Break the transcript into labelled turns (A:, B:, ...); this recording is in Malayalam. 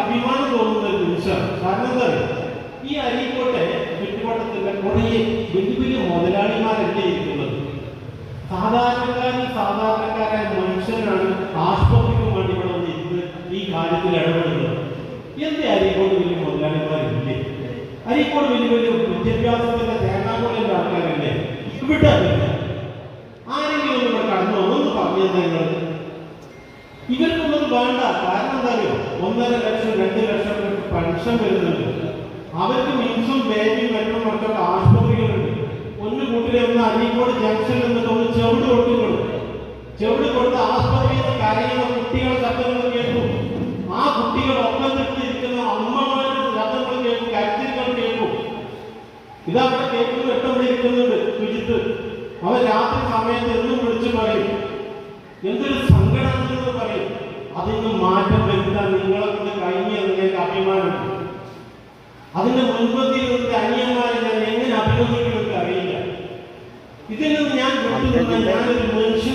A: അഭിമാനം തോന്നുന്ന ഒരു നിമിഷമാണ്. കാരണം എന്താ പറയുക ഈ അരീക്കോട്ടെ ചുറ്റുവട്ടത്തിന്റെ കുറേ വലിയ വലിയ മുതലാളിമാരല്ലേ ഇരിക്കുന്നത്. സാധാരണക്കാരിൽ സാധാരണക്കാരായ മനുഷ്യരാണ് ആശുപത്രിക്ക് വേണ്ടി ഇവിടെ ഇന്ന് ഈ കാര്യത്തിൽ ഇടപെടുന്നത്. എന്തേ അരീക്കോട് വലിയ മുതലാളിമാരില്ലേ? അരീക്കോട് വലിയ വലിയ വിദ്യാഭ്യാസത്തിന്റെ തേങ്ങാക്കോളിന്റെ ആൾക്കാരല്ലേ? ഇവിടെ ആരെങ്കിലും ഇവിടെ കടന്നു ഒന്ന് പറഞ്ഞു നിങ്ങൾ ഇവർക്കൊന്നും വേണ്ട. കാരണം എന്താ അറിയോ ഒന്നര ലക്ഷം രണ്ട് ലക്ഷം പെൻഷൻ വരുന്നുണ്ട്. അവർക്ക് മിൻസും ബേബിയും മറ്റും മറ്റൊക്കെ ആശുപത്രികളുണ്ട്. ഒന്ന് കൂട്ടിലെ ഒന്ന് അരീക്കോട് ജംഗ്ഷനിൽ നിന്നിട്ട് ഒന്ന് ചെവിട് കൊടുക്കുന്നു ചെവിട് കൊടുത്ത് ആശുപത്രിയിൽ നിന്ന് കരയുന്ന കുട്ടികളുടെ ശബ്ദങ്ങൾ കേൾക്കും. ആ കുട്ടികൾ ഒപ്പം നിർത്തിയിരിക്കുന്ന അമ്മമാരുടെ ശബ്ദങ്ങൾ കേൾക്കും. കരുത്തിരികൾ കേൾക്കും. ഇതവിടെ കേൾക്കുന്നു എട്ടുമണി ഇരിക്കുന്നുണ്ട് സുജിത്ത് അവൻ രാത്രി സമയത്ത് എന്നും വിളിച്ചു പറയും. എന്തൊരു സങ്കടമെന്ന് പറയും. അതിന് മാറ്റം വരുത്താൻ നിങ്ങളെ കൊണ്ട് കഴിഞ്ഞെന്ന് എനിക്ക് അഭിമാനമുണ്ട്. അതിന്റെ മുൻപന്തിയിൽ നിന്നിട്ട് അന്യന്മാരെ ഞാൻ എങ്ങനെ അഭിനന്ദിക്കണമെന്ന് അറിയില്ല. ഇതിൽ നിന്ന് ഞാൻ വിട്ടു നിന്നാൽ ഞാനൊരു പറയുന്നത്